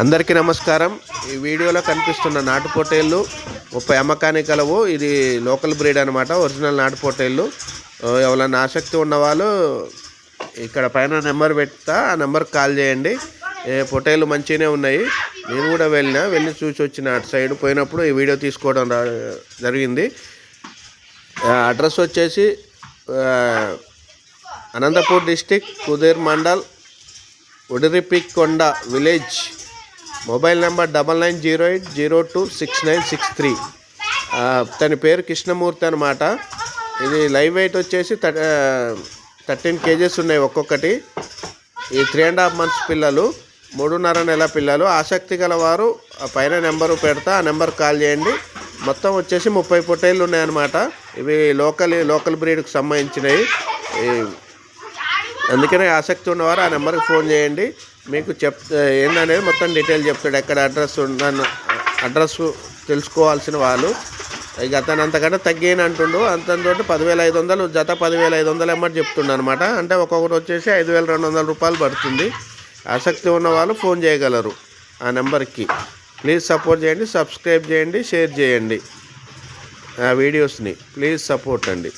అందరికీ నమస్కారం. ఈ వీడియోలో కనిపిస్తున్న నాటు పొట్టేళ్ళు ముప్పై అమ్మకానికి కలవు. ఇది లోకల్ బ్రీడ్ అనమాట ఒరిజినల్ నాటు పొట్టేళ్ళు ఎవరైనా ఆసక్తి ఉన్నవాళ్ళు ఇక్కడ పైన నెంబర్ పెడతా ఆ నెంబర్కి కాల్ చేయండి. పొటేళ్ళు మంచిగానే ఉన్నాయి. నేను కూడా వెళ్ళినా వెళ్ళి చూసి వచ్చిన అటు సైడ్ పోయినప్పుడు ఈ వీడియో తీసుకోవడం జరిగింది. అడ్రస్ వచ్చేసి Anantapur district Kudair mandal Udiripikonda village. Mobile number double nine zero eight zero two six nine six three. తన పేరు కృష్ణమూర్తి అనమాట ఇది లైవ్ వెయిట్ వచ్చేసి థర్టీన్ కేజెస్ ఉన్నాయి ఒక్కొక్కటి. ఈ త్రీ అండ్ హాఫ్ మంత్స్ పిల్లలు మూడున్నర నెల పిల్లలు. ఆసక్తి గలవారు పైన నెంబరు పెడతా ఆ నెంబర్ కాల్ చేయండి. మొత్తం వచ్చేసి ముప్పై పొట్టేళ్ళు ఉన్నాయన్నమాట. ఇవి లోకల్ లోకల్ బ్రీడ్కి సంబంధించినవి. ఈ అందుకనే ఆసక్తి ఉన్నవారు ఆ నెంబర్కి ఫోన్ చేయండి. మీకు చెప్ ఏందనేది మొత్తం డీటెయిల్ చెప్తాడు. ఎక్కడ అడ్రస్ ఉందని అడ్రస్ తెలుసుకోవాల్సిన వాళ్ళు. ఇక అతను అంతకంటే తగ్గేని అంటుండు. అంతంతో పదివేల ఐదు వందలు జత పదివేల ఐదు వందలు ఎమ్మటి చెప్తుండు అనమాట అంటే ఒక్కొక్కటి వచ్చేసి ఐదు వేల రెండు వందల రూపాయలు పడుతుంది. ఆసక్తి ఉన్న వాళ్ళు ఫోన్ చేయగలరు ఆ నెంబర్కి. ప్లీజ్ సపోర్ట్ చేయండి సబ్స్క్రైబ్ చేయండి షేర్ చేయండి ఆ వీడియోస్ని. ప్లీజ్ సపోర్ట్ అండి.